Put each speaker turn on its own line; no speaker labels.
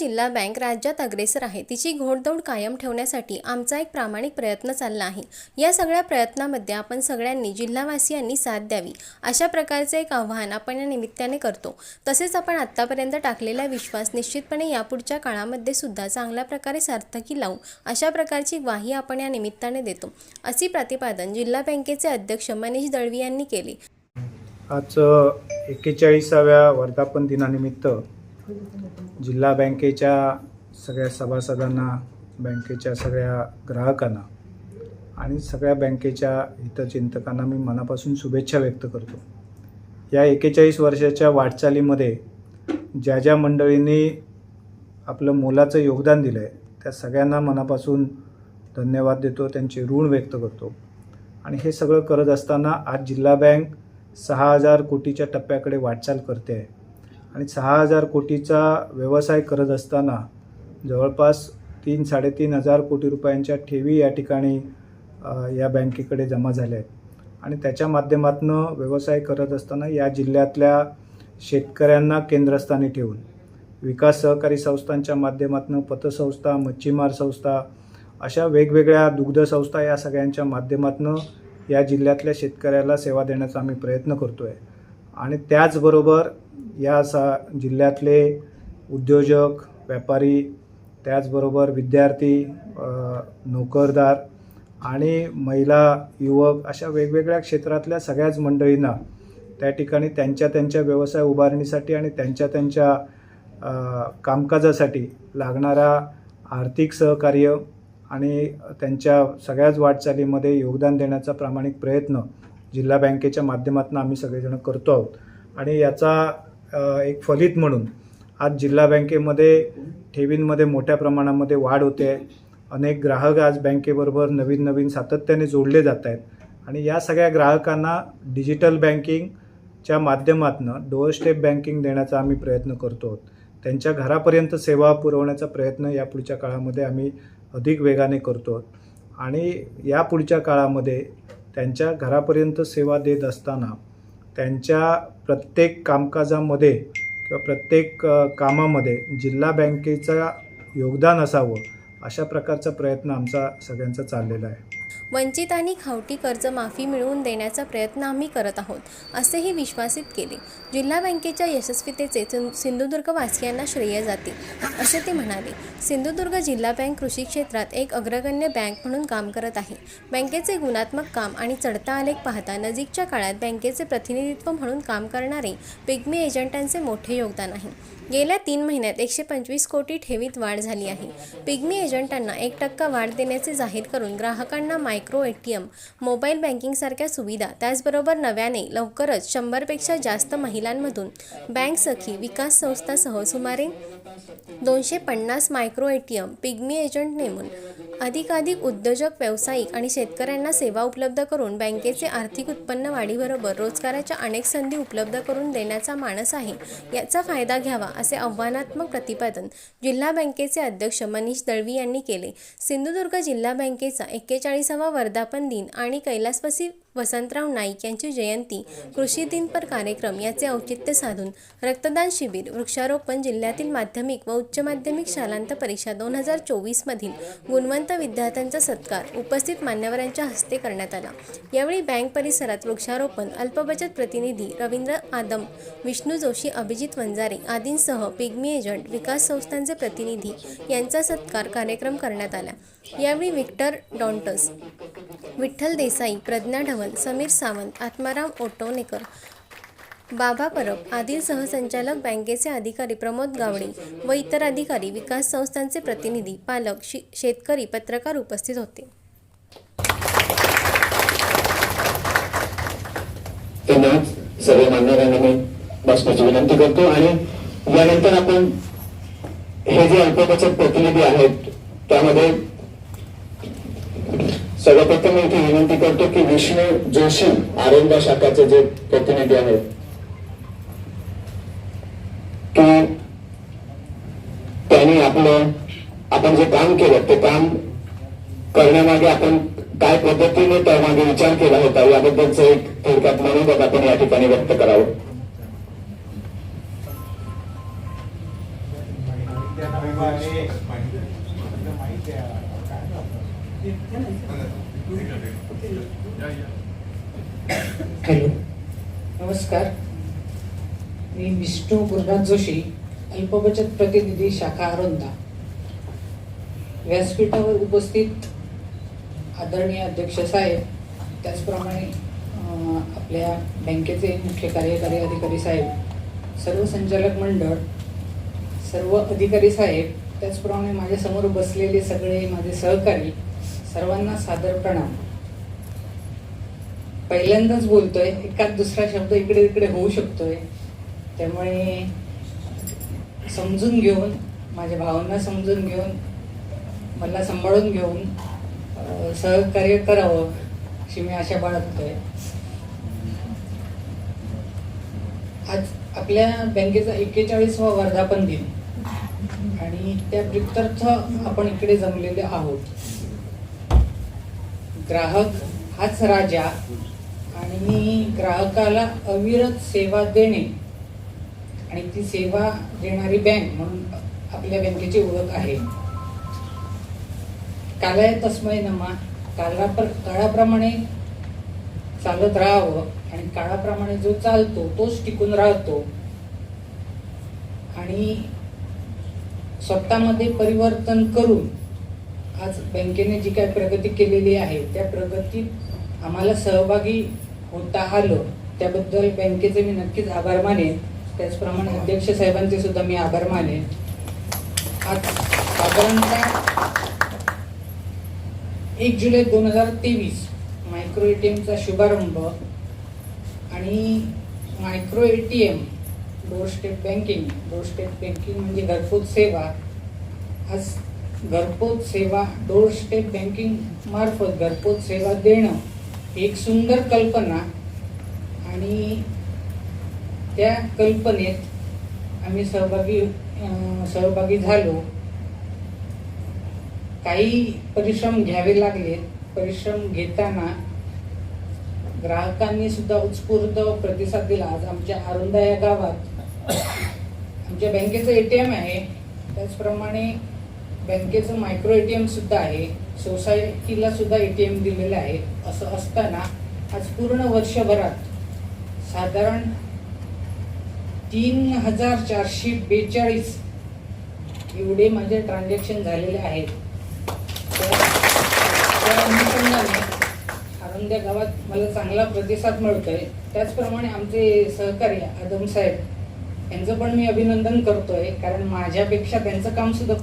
जिल्हा बँक राज्यात अग्रेसर आहे. तिची घोडदौड कायम ठेवण्यासाठी आमचा एक प्रामाणिक प्रयत्न चालला आहे. या सगळ्या प्रयत्नामध्ये आपण सगळ्यांनी जिल्हावासियांनी साथ द्यावी. अशा प्रकारचे एक आव्हान आपण या निमित्ताने करतो. तसेच आपण आत्तापर्यंत टाकलेला विश्वास निश्चितपणे यापुढच्या काळामध्ये सुद्धा चांगल्या प्रकारे सार्थकी लावू. अशा प्रकारची ग्वाही आपण या निमित्ताने देतो. असे प्रतिपादन जिल्हा बँकेचे अध्यक्ष मनीष दळवी यांनी केले.
आज एक्केचाळीसाव्या वर्धापन दिनानिमित्त जिल्हा बँकेच्या सगळ्या सभासदांना बँकेच्या सगळ्या ग्राहकांना आणि सगळ्या बँकेच्या हितचिंतकांना मी मनापासून शुभेच्छा व्यक्त करतो. या एकेचाळीस वर्षाच्या वाटचालीमध्ये ज्या ज्या मंडळींनी आपलं मोलाचं योगदान दिलं आहे त्या सगळ्यांना मनापासून धन्यवाद देतो त्यांचे ऋण व्यक्त करतो. आणि हे सगळं करत असताना आज जिल्हा बँक सहा हजार कोटीच्या टप्प्याकडे वाटचाल करते आहे. आणि सहा हजार कोटीचा व्यवसाय करत असताना जवळपास तीन साडेतीन हजार कोटी रुपयांच्या ठेवी या ठिकाणी या बँकेकडे जमा झाल्या आहेत. आणि त्याच्या माध्यमातून व्यवसाय करत असताना या जिल्ह्यातल्या शेतकऱ्यांना केंद्रस्थानी ठेवून विकास सहकारी संस्थांच्या माध्यमातून पतसंस्था मच्छीमार संस्था अशा वेगवेगळ्या दुग्ध संस्था या सगळ्यांच्या माध्यमातून या जिल्ह्यातल्या शेतकऱ्याला सेवा देण्याचा आम्ही प्रयत्न करतो आहे आणि त्याचबरोबर या सा जिल्ह्यातले उद्योजक व्यापारी त्याचबरोबर विद्यार्थी नोकरदार आणि महिला युवक अशा वेगवेगळ्या क्षेत्रातल्या सगळ्याच मंडळींना त्या ठिकाणी त्यांच्या त्यांच्या व्यवसाय उभारणीसाठी आणि त्यांच्या त्यांच्या कामकाजासाठी लागणारा आर्थिक सहकार्य आणि त्यांच्या सगळ्याच वाटचालीमध्ये योगदान देण्याचा प्रामाणिक प्रयत्न जिल्हा बँकेच्या माध्यमातून आम्ही सगळेजण करतो आहोत. आणि याचा एक फलित म्हणून आज जिल्हा बँकेमध्ये ठेवींमध्ये मोठ्या प्रमाणामध्ये वाढ होते. आहे अनेक ग्राहक आज बँकेबरोबर नवीन नवीन सातत्याने जोडले जात आहेत. आणि या सगळ्या ग्राहकांना डिजिटल बँकिंगच्या माध्यमातून डोअर स्टेप बँकिंग देण्याचा आम्ही प्रयत्न करतो आहोत. त्यांच्या घरापर्यंत सेवा पुरवण्याचा प्रयत्न या पुढच्या काळामध्ये आम्ही अधिक वेगाने करतो आहोत. आणि या पुढच्या काळामध्ये त्यांच्या घरापर्यंत सेवा देत असताना त्यांच्या प्रत्येक कामकाजामध्ये किंवा प्रत्येक कामामध्ये जिल्हा बँकेचं योगदान असावं अशा प्रकारचा प्रयत्न आमचा सगळ्यांचा चाललेला आहे.
वंचित आणि खावटी कर्ज माफी मिळवून देण्याचा प्रयत्न आम्ही करत आहोत असेही विश्वासित केले. जिल्हा बँकेच्या यशस्वीतेचे सिंधुदुर्ग सिंधुदुर्गवासियांना श्रेय जाते असे ते म्हणाले. सिंधुदुर्ग जिल्हा बँक कृषी क्षेत्रात एक अग्रगण्य बँक म्हणून काम करत आहे. बँकेचे गुणात्मक काम आणि चढता आलेख पाहता नजीकच्या काळात बँकेचे प्रतिनिधित्व म्हणून काम करणारे पिग्मी एजंटांचे मोठे योगदान आहे. गेल्या तीन महिन्यात एकशे पंचवीस कोटी ठेवीत वाढ झाली आहे. पिग्मी एजंटांना एक टक्का वाढ देण्याचे जाहीर करून ग्राहकांना micro A T M mobile बँकिंगसारख्या सुविधा त्याचबरोबर नव्याने लवकरच शंभरपेक्षा जास्त महिलांमधून बँक सखी विकास संस्थासह सुमारे दोनशे पन्नास micro A T M pigmy agent नेमून अधिकाधिक उद्योजक व्यावसायिक आणि शेतकऱ्यांना सेवा उपलब्ध करून बँकेचे आर्थिक उत्पन्न वाढीबरोबर रोजगाराच्या अनेक संधी उपलब्ध करून देण्याचा मानस आहे. याचा फायदा घ्यावा असे आव्हानात्मक प्रतिपादन जिल्हा बँकेचे अध्यक्ष मनीष दळवी यांनी केले. सिंधुदुर्ग जिल्हा बँकेचा एक्केचाळीसावा वर्धापन दिन आणि कैलासवासी वसंतराव नाईक यांची जयंती कृषी दिनपर कार्यक्रम याचे औचित्य साधून रक्तदान शिबिर वृक्षारोपण जिल्ह्यातील माध्यमिक व उच्च माध्यमिक शालांत परीक्षा दोन हजार चोवीसमधील गुणवंत विद्यार्थ्यांचा सत्कार उपस्थित मान्यवरांच्या हस्ते करण्यात आला. यावेळी बँक परिसरात वृक्षारोपण अल्पबचत प्रतिनिधी रवींद्र आदम विष्णू जोशी अभिजित वंजारे आदींसह पिग्मी एजंट विकास संस्थांचे प्रतिनिधी यांचा सत्कार कार्यक्रम करण्यात आला. यावेळी विक्टर डॉन्टस विठ्ठल देसाई प्रज्ञा ढवल समीर सावंत आत्माराम ओटोनेकर बाबा परब आदी सहसंचालक बँकेचे अधिकारी प्रमोद गावडे व इतर अधिकारी विकास संस्थांचे प्रतिनिधी पालक शि शेतकरी पत्रकार उपस्थित होते.
सर्व मान्यवरांना मी बसण्याची विनंती करतो आणि यानंतर आपण हे जे अल्पबचत प्रतिनिधी आहेत त्यामध्ये सर्वप्रथम मी इथे विनंती करतो की विष्णू जोशी आरोग्य शाखाचे जे प्रतिनिधी आहेत की त्यांनी आपलं आपण जे काम केलं ते काम करण्यामागे आपण काय पद्धतीने त्यामागे विचार केला होता याबद्दलचं एक थोडक्यात मनोगत आपण या ठिकाणी व्यक्त करावं.
माहिती हॅलो. नमस्कार. मी विष्णू गुरुनाथ जोशी अल्पबचत प्रतिनिधी शाखा अरुंदा. व्यासपीठावर उपस्थित आदरणीय अध्यक्ष साहेब त्याचप्रमाणे आपल्या बँकेचे मुख्य कार्यकारी अधिकारी साहेब सर्व संचालक मंडळ सर्व अधिकारी साहेब त्याचप्रमाणे माझ्यासमोर बसलेले सगळे माझे सहकारी सर्वांना सादर प्रणाम. पहिल्यांदाच बोलतोय एकाच दुसरा शब्द इकडे तिकडे होऊ शकतोय. त्यामुळे समजून घेऊन माझ्या भावना समजून घेऊन मला सांभाळून घेऊन सहकार्य करावं अशी मी आशा बाळगतोय. आज आपल्या बँकेचा एक्केचाळीसवा वर्धापन दिन. आणि त्या प्रित्यर्थ आपण इकडे जमलेले आहोत. ग्राहक हाच राजा आणि ग्राहकाला अविरत सेवा देणे आणि ती सेवा देणारी बँक म्हणून आपल्या बँकेची ओळख आहे. कालाय तस्मय नमा. काला काळाप्रमाणे चालत राहावं आणि काळाप्रमाणे जो चालतो तोच टिकून राहतो. आणि स्वतःमध्ये परिवर्तन करून आज बँकेने जी काय प्रगती केलेली आहे त्या प्रगतीत आम्हाला सहभागी होता आलं. त्याबद्दल बँकेचे मी नक्कीच आभार मानेन. त्याचप्रमाणे अध्यक्ष साहेबांचे सुद्धा मी आभार मानेन. आज साधारणतः एक जुलै दोन हजार तेवीस मायक्रो ए टी एमचा शुभारंभ आणि micro A T M doorstep banking doorstep banking म्हणजे घरपोच सेवा आज घरपोच सेवा डोर स्टेप बँकिंग मार्फत घरपोच सेवा देणं एक सुंदर कल्पना. आणि त्या कल्पनेत आम्ही सहभागी सहभागी झालो. काही परिश्रम घ्यावे लागले. परिश्रम घेताना ग्राहकांनी सुद्धा उत्स्फूर्त प्रतिसाद दिला. आज आमच्या आरुंदा या गावात आमच्या बँकेचं ए टी एम आहे. त्याचप्रमाणे बँकेचं मायक्रो ए टी सुद्धा आहे. सोसायटीला सुद्धा ए टी एम दिलेलं आहे. असं असताना आज पूर्ण वर्षभरात साधारण तीन हजार चारशे बेचाळीस एवढे माझे ट्रान्झॅक्शन झालेले आहेत. त्या अनुषंगाने आनंद्या गावात मला चांगला प्रतिसाद मिळतोय. त्याचप्रमाणे आमचे सहकारी आदम साहेब यांचं पण मी अभिनंदन करतोय. कारण माझ्यापेक्षा त्यांचं काम सुद्धा